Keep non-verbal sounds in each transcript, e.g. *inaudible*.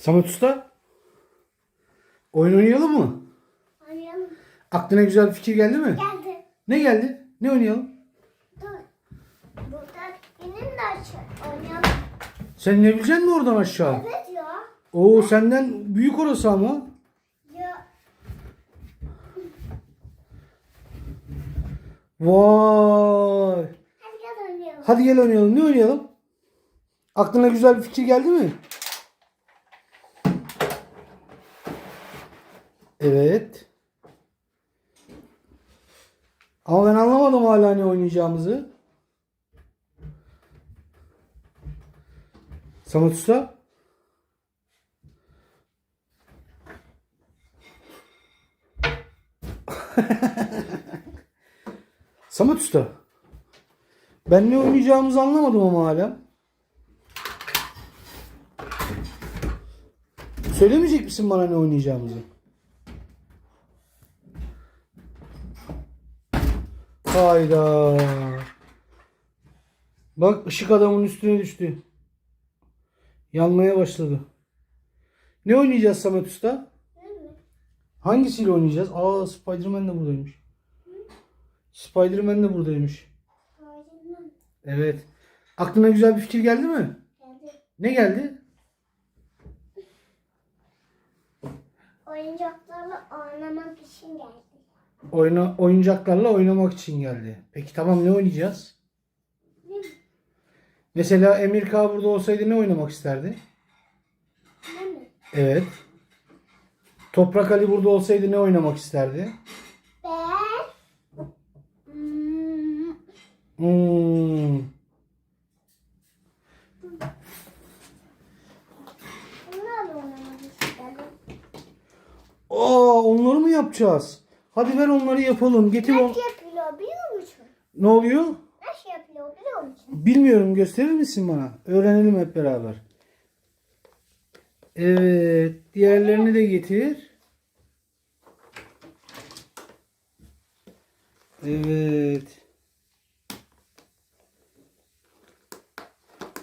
Samet Usta. Oyun oynayalım mı? Oynayalım. Aklına güzel bir fikir geldi mi? Geldi. Ne geldi? Ne oynayalım? Dur. Burada inin de aşağı. Oynayalım. Sen inebilecek misin oradan aşağı? Evet ya. Oo senden büyük orası ama. Ya. Vay. Hadi gel oynayalım. Hadi gel oynayalım. Ne oynayalım? Aklına güzel bir fikir geldi mi? Evet. Ama ben anlamadım hala ne oynayacağımızı. Samet Usta. *laughs* Samet Usta. Ben ne oynayacağımızı anlamadım ama hala. Söylemeyecek misin bana ne oynayacağımızı? Hayda. Bak ışık adamın üstüne düştü. Yanmaya başladı. Ne oynayacağız Samet Usta? Hangisiyle oynayacağız? Aa Spider-Man de buradaymış. Spider-Man de buradaymış. Evet. Aklına güzel bir fikir geldi mi? Geldi. Ne geldi? Oyuncaklarla oynamak için geldi. Oyna, oyuncaklarla oynamak için geldi. Peki tamam ne oynayacağız? Mesela Emir K burada olsaydı ne oynamak isterdi? Evet. Toprak Ali burada olsaydı ne oynamak isterdi? Hmm. Aa onları mı yapacağız? Hadi ver onları yapalım. Getir. Nasıl yapılıyor biliyor musun? Ne oluyor? Nasıl yapılıyor biliyor musun? Bilmiyorum gösterir misin bana? Öğrenelim hep beraber. Evet. Diğerlerini de getir. Evet.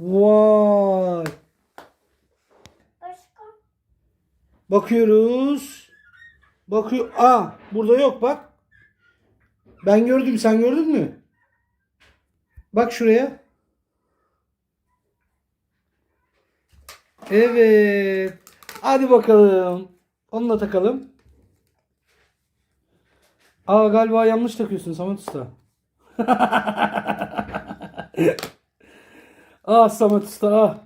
Vay. Başka? Bakıyoruz. Bakıyor. Aa, burada yok bak. Ben gördüm, sen gördün mü? Bak şuraya. Evet. Hadi bakalım. Onu da takalım. Aa galiba yanlış takıyorsun Samet Usta. *laughs* ah Samet Usta ah.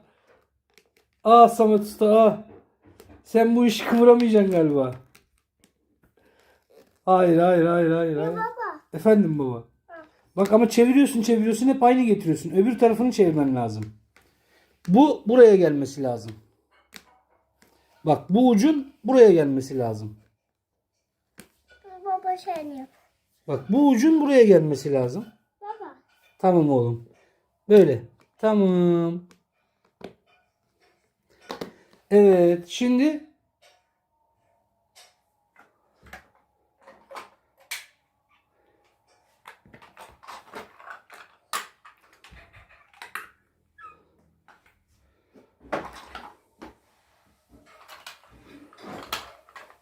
Ah Samet Usta ah. Sen bu işi kıvıramayacaksın galiba. Hayır hayır hayır hayır. hayır. Baba. Efendim baba. Bak ama çeviriyorsun çeviriyorsun hep aynı getiriyorsun. Öbür tarafını çevirmen lazım. Bu buraya gelmesi lazım. Bak bu ucun buraya gelmesi lazım. Baba sen yap. Bak bu ucun buraya gelmesi lazım. Baba. Tamam oğlum. Böyle. Tamam. Evet şimdi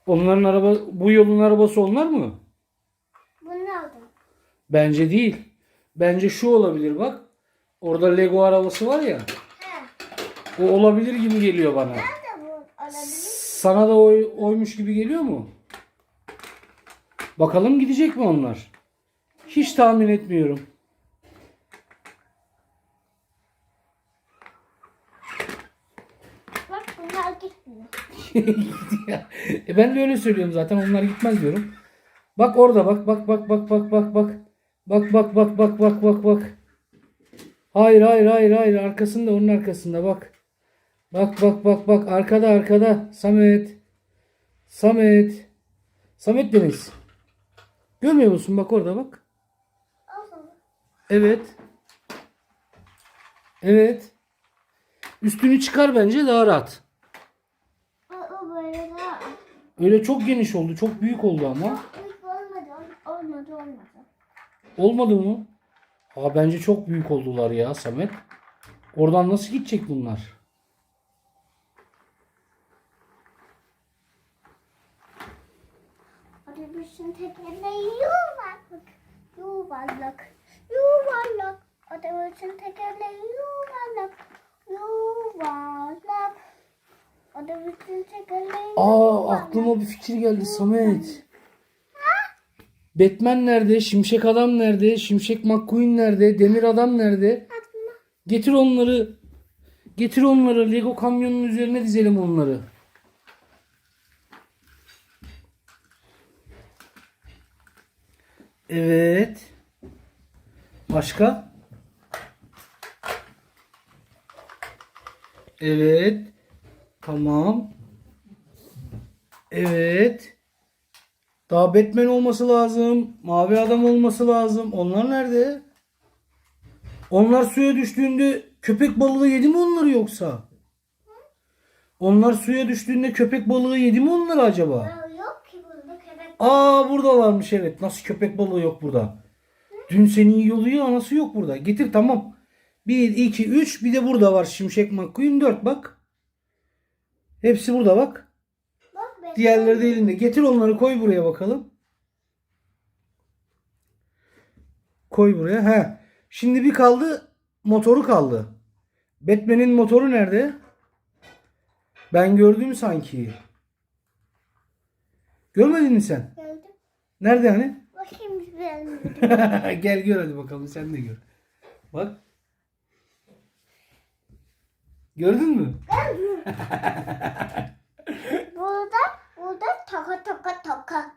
Onların araba bu yolun arabası onlar mı? Bunu aldım. Bence değil. Bence şu olabilir bak. Orada Lego arabası var ya. He. O olabilir gibi geliyor bana. Nerede bu alabilir? Sana da oy, oymuş gibi geliyor mu? Bakalım gidecek mi onlar? Hiç tahmin etmiyorum. Bak bunlar gitmiyor. e ben de öyle söylüyorum zaten onlar gitmez diyorum. Bak orada bak bak bak bak bak bak bak. Bak bak bak bak bak bak bak. Hayır hayır hayır hayır arkasında onun arkasında bak. Bak bak bak bak arkada arkada Samet. Samet. Samet Deniz. Görmüyor musun bak orada bak. Evet. Evet. Üstünü çıkar bence daha rahat. Öyle çok geniş oldu. Çok büyük oldu ama. Büyük olmadı. Olmadı olmadı. Olmadı mı? Aa bence çok büyük oldular ya Samet. Oradan nasıl gidecek bunlar? Otobüsün tekerinde yuvarlak. Yuvarlak. Yuvarlak. Otobüsün tekerinde yuvarlak. Yuvarlak. Aa aklıma bir fikir geldi Samet. Batman nerede? Şimşek Adam nerede? Şimşek McQueen nerede? Demir Adam nerede? Getir onları. Getir onları. Lego kamyonun üzerine dizelim onları. Evet. Başka? Evet. Tamam. Evet. Daha Batman olması lazım. Mavi adam olması lazım. Onlar nerede? Onlar suya düştüğünde köpek balığı yedi mi onları yoksa? Onlar suya düştüğünde köpek balığı yedi mi onları acaba? Yok ki burada köpek. Aa buradalarmış evet. Nasıl köpek balığı yok burada? Dün seni yiyordu ya nasıl yok burada? Getir tamam. 1, 2, 3 bir de burada var Şimşek McQueen 4 bak. Hepsi burada bak. Bak. Diğerleri de elinde. Getir onları koy buraya bakalım. Koy buraya. He. Şimdi bir kaldı. Motoru kaldı. Batman'in motoru nerede? Ben gördüm sanki. Görmedin mi sen? Gördüm. Nerede hani? Bakayım ben. *laughs* Gel gör hadi bakalım sen de gör. Bak. Gördün mü? *laughs* Burada, burada toka toka toka.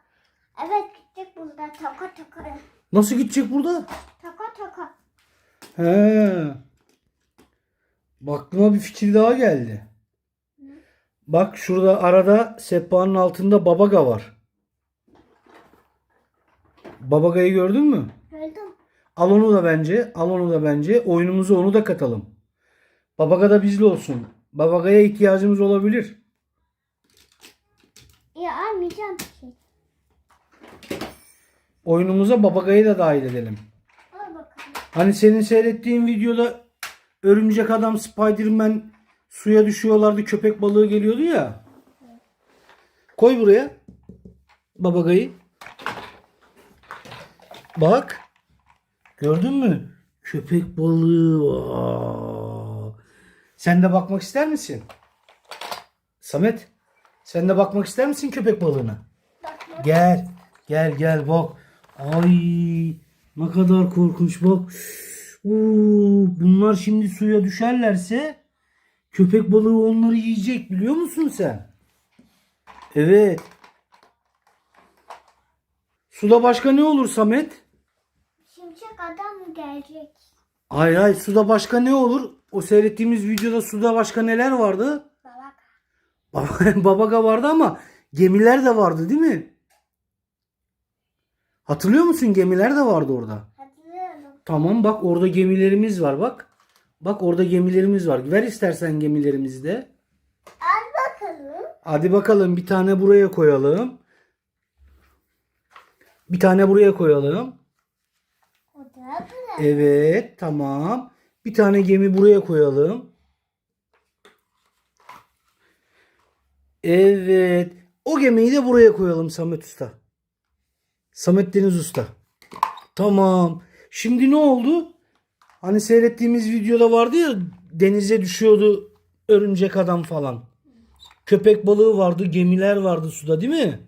Evet gittik burada toka toka. Nasıl gidecek burada? Toka toka. He. Bak aklıma bir fikir daha geldi. Bak şurada arada sehpanın altında babaga var. Babagayı gördün mü? Gördüm. Al onu da bence. Al onu da bence. Oyunumuza onu da katalım. Babaga da bizli olsun. Babagaya ihtiyacımız olabilir. Ya almayacağım bir şey. Oyunumuza babagayı da dahil edelim. Al bakalım. Hani senin seyrettiğin videoda örümcek adam Spiderman suya düşüyorlardı köpek balığı geliyordu ya. Koy buraya babagayı. Bak. Gördün mü? Köpek balığı. Aa. Sen de bakmak ister misin? Samet. Sen de bakmak ister misin köpek balığına? Bak bak. Gel. Gel gel bak. Ay ne kadar korkunç bak. Oo, bunlar şimdi suya düşerlerse köpek balığı onları yiyecek biliyor musun sen? Evet. Suda başka ne olur Samet? Şimşek adam mı gelecek? Hayır hayır suda başka ne olur? O seyrettiğimiz videoda suda başka neler vardı? Babak. *laughs* Babaga vardı ama gemiler de vardı değil mi? Hatırlıyor musun? Gemiler de vardı orada. Hatırlıyorum. Tamam bak orada gemilerimiz var bak. Bak orada gemilerimiz var. Ver istersen gemilerimizi de. Al bakalım. Hadi bakalım bir tane buraya koyalım. Bir tane buraya koyalım. Evet tamam. Bir tane gemi buraya koyalım. Evet. O gemiyi de buraya koyalım Samet Usta. Samet Deniz Usta. Tamam. Şimdi ne oldu? Hani seyrettiğimiz videoda vardı ya denize düşüyordu örümcek adam falan. Köpek balığı vardı, gemiler vardı suda değil mi?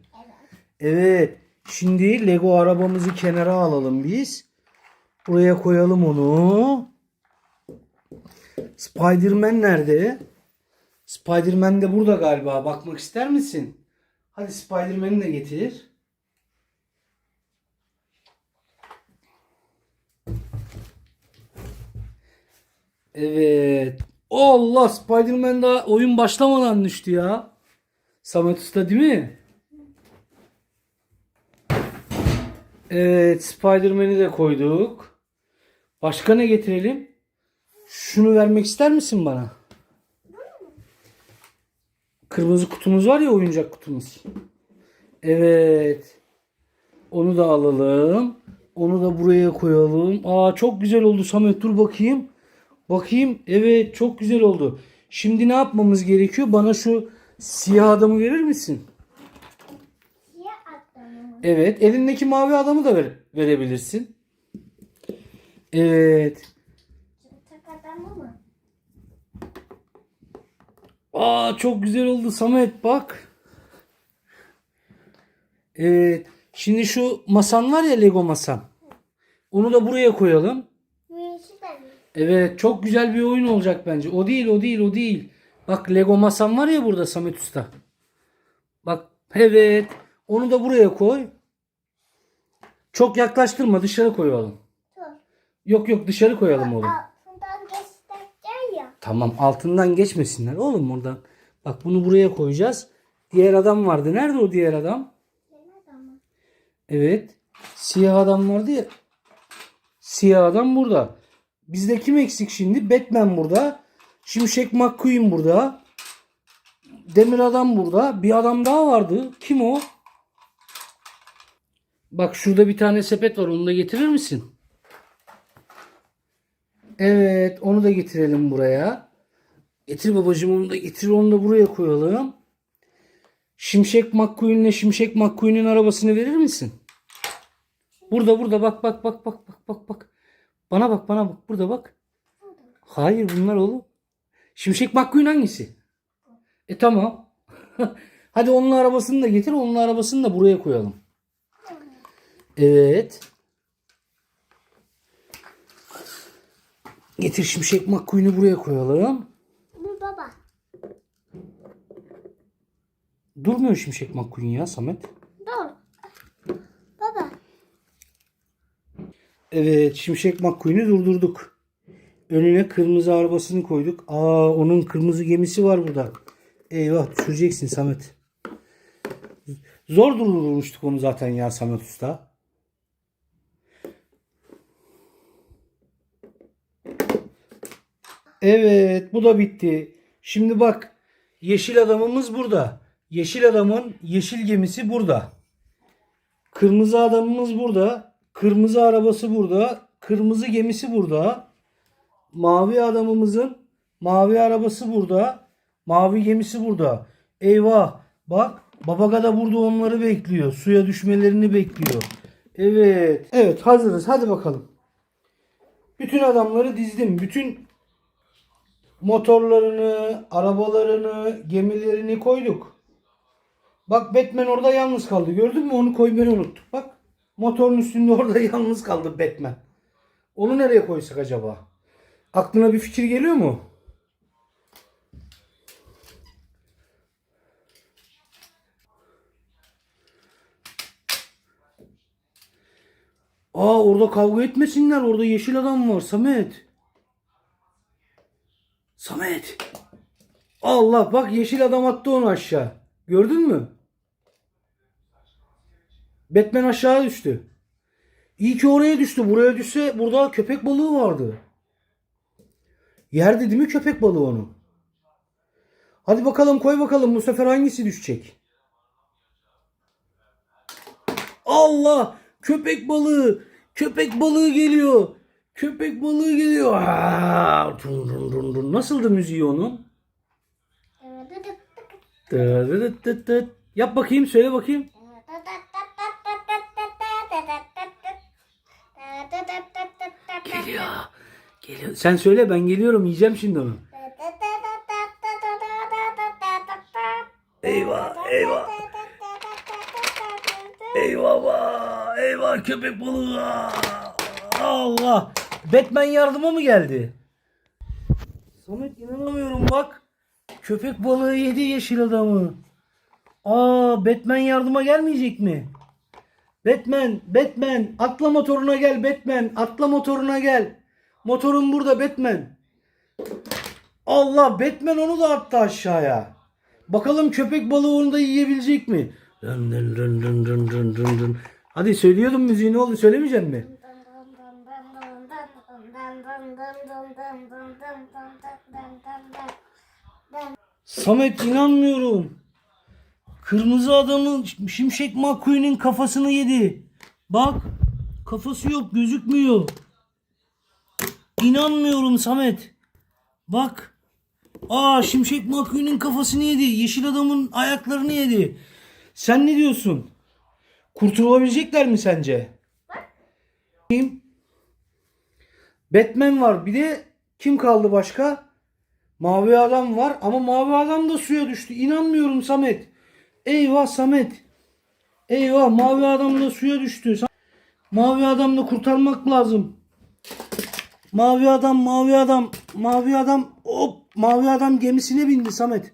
Evet. Evet. Şimdi Lego arabamızı kenara alalım biz. Buraya koyalım onu. Spider-Man nerede? Spider-Man de burada galiba. Bakmak ister misin? Hadi Spider-Man'i de getir. Evet. Allah Spider-Man daha oyun başlamadan düştü ya. Samet Usta değil mi? Evet, Spider-Man'i de koyduk. Başka ne getirelim? Şunu vermek ister misin bana? Kırmızı kutumuz var ya oyuncak kutumuz. Evet. Onu da alalım. Onu da buraya koyalım. Aa çok güzel oldu Samet dur bakayım. Bakayım. Evet çok güzel oldu. Şimdi ne yapmamız gerekiyor? Bana şu siyah adamı verir misin? Siyah adamı. Evet. Elindeki mavi adamı da ver, verebilirsin. Evet. Tak adamı mı? Aa çok güzel oldu Samet bak. Evet. Şimdi şu masan var ya Lego masan. Onu da buraya koyalım. Evet çok güzel bir oyun olacak bence. O değil o değil o değil. Bak Lego masam var ya burada Samet Usta. Bak evet. Onu da buraya koy. Çok yaklaştırma dışarı koyalım. Yok yok dışarı koyalım oğlum. Altından göstereceğim ya. Tamam altından geçmesinler oğlum oradan. Bak bunu buraya koyacağız. Diğer adam vardı. Nerede o diğer adam? Evet. Siyah adam vardı ya. Siyah adam burada. Bizde kim eksik şimdi? Batman burada. Şimşek McQueen burada. Demir adam burada. Bir adam daha vardı. Kim o? Bak şurada bir tane sepet var. Onu da getirir misin? Evet. Onu da getirelim buraya. Getir babacığım onu da getir. Onu da buraya koyalım. Şimşek McQueen'le Şimşek McQueen'in arabasını verir misin? Burada burada bak bak bak bak bak bak bak. Bana bak bana bak burada bak. Hayır bunlar oğlum. Şimşek McQueen hangisi? E tamam. *laughs* Hadi onun arabasını da getir. Onun arabasını da buraya koyalım. Evet. Getir Şimşek McQueen'i buraya koyalım. Bu baba. Durmuyor Şimşek McQueen ya Samet. Dur. Baba. Evet Şimşek McQueen'i durdurduk. Önüne kırmızı arabasını koyduk. Aa onun kırmızı gemisi var burada. Eyvah düşüreceksin Samet. Zor durdurmuştuk onu zaten ya Samet Usta. Evet bu da bitti. Şimdi bak yeşil adamımız burada. Yeşil adamın yeşil gemisi burada. Kırmızı adamımız burada. Kırmızı arabası burada. Kırmızı gemisi burada. Mavi adamımızın mavi arabası burada. Mavi gemisi burada. Eyvah. Bak Babaga da burada onları bekliyor. Suya düşmelerini bekliyor. Evet. Evet hazırız. Hadi bakalım. Bütün adamları dizdim. Bütün motorlarını, arabalarını, gemilerini koyduk. Bak Batman orada yalnız kaldı. Gördün mü? Onu koymayı unuttuk. Bak motorun üstünde orada *laughs* yalnız kaldı Batman. Onu nereye koysak acaba? Aklına bir fikir geliyor mu? Aa orada kavga etmesinler. Orada yeşil adam var Samet. Samet. Allah bak yeşil adam attı onu aşağı. Gördün mü? Batman aşağı düştü. İyi ki oraya düştü. Buraya düşse burada köpek balığı vardı. Yerdi değil mi köpek balığı onu? Hadi bakalım koy bakalım bu sefer hangisi düşecek? Allah! Köpek balığı! Köpek balığı geliyor! Köpek balığı geliyor! Aa, dun dun dun dun. Nasıldı müziği onun? Dı dı dı dı. Yap bakayım söyle bakayım. Geliyor. Geliyor. Sen söyle ben geliyorum yiyeceğim şimdi onu. Eyvah eyvah. Eyvah eyvah köpek balığı. Allah. Batman yardıma mı geldi? Samet inanamıyorum bak. Köpek balığı yedi yeşil adamı. Aa Batman yardıma gelmeyecek mi? Batman, Batman, atla motoruna gel Batman, atla motoruna gel. Motorun burada Batman. Allah Batman onu da attı aşağıya. Bakalım köpek balığı onu da yiyebilecek mi? Dın dın dın dın dın dın dın. Hadi söylüyordum müziği ne oldu söylemeyecek mi? Samet inanmıyorum. Kırmızı adamın Şimşek McQueen'in kafasını yedi. Bak kafası yok gözükmüyor. İnanmıyorum Samet. Bak. Aa Şimşek McQueen'in kafasını yedi. Yeşil adamın ayaklarını yedi. Sen ne diyorsun? Kurtulabilecekler mi sence? Kim? Batman var. Bir de kim kaldı başka? Mavi adam var ama mavi adam da suya düştü. İnanmıyorum Samet. Eyvah Samet. Eyvah mavi adam da suya düştü. Mavi adam da kurtarmak lazım. Mavi adam, mavi adam, mavi adam. Hop, mavi adam gemisine bindi Samet.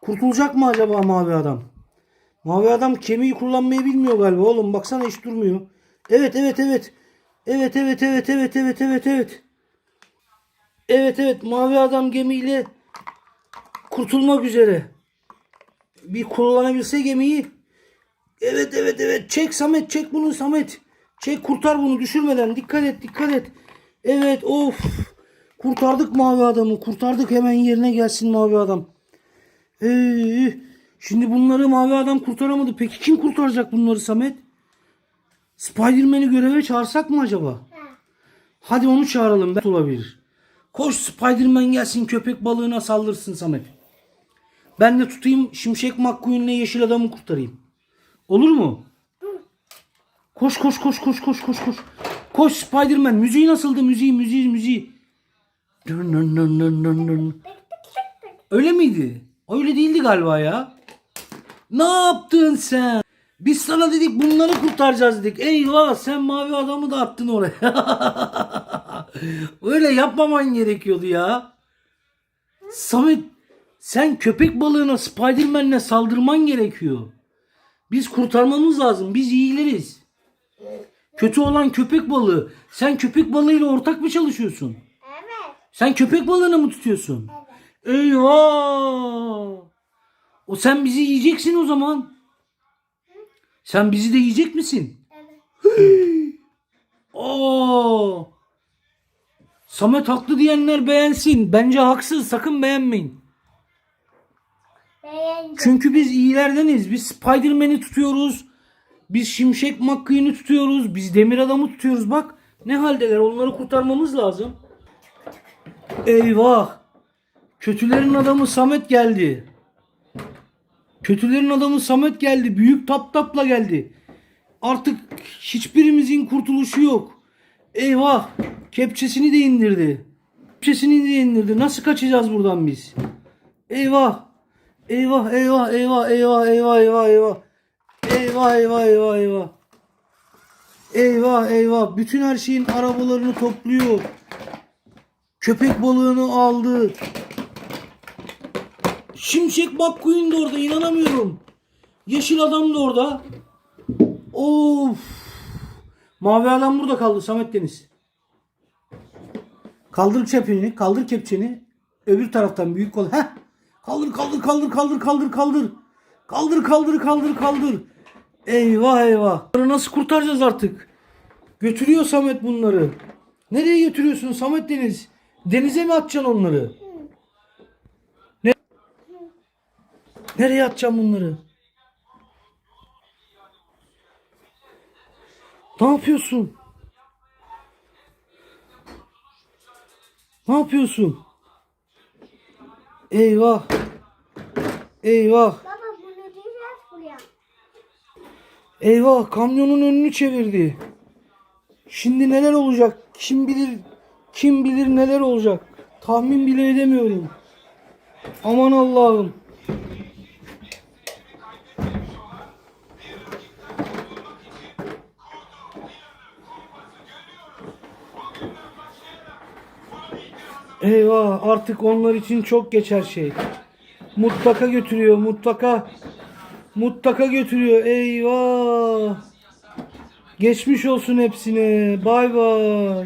Kurtulacak mı acaba mavi adam? Mavi adam kemiği kullanmayı bilmiyor galiba oğlum. Baksana hiç durmuyor. Evet, evet, evet. Evet, evet, evet, evet, evet, evet, evet. Evet, evet. Mavi adam gemiyle kurtulmak üzere. Bir kullanabilse gemiyi. Evet, evet, evet. Çek Samet, çek bunu Samet. Çek kurtar bunu düşürmeden. Dikkat et, dikkat et. Evet, of. Kurtardık mavi adamı. Kurtardık hemen yerine gelsin mavi adam. Ee, şimdi bunları mavi adam kurtaramadı. Peki kim kurtaracak bunları Samet? Spiderman'i göreve çağırsak mı acaba? Hadi onu çağıralım. Ben olabilir. Koş Spiderman gelsin köpek balığına saldırsın Samet. Ben de tutayım Şimşek McQueen'le yeşil adamı kurtarayım. Olur mu? Koş koş koş koş koş koş koş. Koş Spiderman. Müziği nasıldı? Müziği müziği müziği. Dın dın dın dın dın dın. Öyle miydi? Öyle değildi galiba ya. Ne yaptın sen? Biz sana dedik bunları kurtaracağız dedik. Eyvah sen mavi adamı da attın oraya. *laughs* Öyle yapmaman gerekiyordu ya. Samet sen köpek balığına Spiderman'le saldırman gerekiyor. Biz kurtarmamız lazım. Biz iyileriz. Kötü olan köpek balığı. Sen köpek balığıyla ortak mı çalışıyorsun? Evet. Sen köpek balığını mı tutuyorsun? Eyvah! O sen bizi yiyeceksin o zaman. Sen bizi de yiyecek misin? Evet. Oo! Samet haklı diyenler beğensin. Bence haksız. Sakın beğenmeyin. Beğendim. Çünkü biz iyilerdeniz. Biz Spider-Man'i tutuyoruz. Biz Şimşek McQueen'i tutuyoruz. Biz Demir Adam'ı tutuyoruz. Bak ne haldeler. Onları kurtarmamız lazım. Eyvah. Kötülerin adamı Samet geldi. Kötülerin adamı Samet geldi. Büyük tap tapla geldi. Artık hiçbirimizin kurtuluşu yok. Eyvah. Kepçesini de indirdi. Kepçesini de indirdi. Nasıl kaçacağız buradan biz? Eyvah. Eyvah eyvah eyvah eyvah eyvah eyvah eyvah. Eyvah eyvah eyvah eyvah. Eyvah eyvah. Bütün her şeyin arabalarını topluyor. Köpek balığını aldı. Şimşek McQueen de orada inanamıyorum. Yeşil adam da orada. Of. Mavi adam burada kaldı Samet Deniz. Kaldır kepçeni, kaldır kepçeni. Öbür taraftan büyük kol. Heh. Kaldır kaldır kaldır kaldır kaldır kaldır. Kaldır kaldır kaldır kaldır. Eyvah eyvah. Bunları nasıl kurtaracağız artık? Götürüyor Samet bunları. Nereye götürüyorsun Samet Deniz? Denize mi atacaksın onları? Nereye atacaksın bunları? Ne yapıyorsun? Ne yapıyorsun? Eyvah. Eyvah. Baba bunu diyeceğiz buraya. Eyvah kamyonun önünü çevirdi. Şimdi neler olacak? Kim bilir kim bilir neler olacak? Tahmin bile edemiyorum. Aman Allah'ım. Eyvah artık onlar için çok geç her şey. Mutlaka götürüyor mutlaka. Mutlaka götürüyor. Eyvah. Geçmiş olsun hepsine. Bay bay.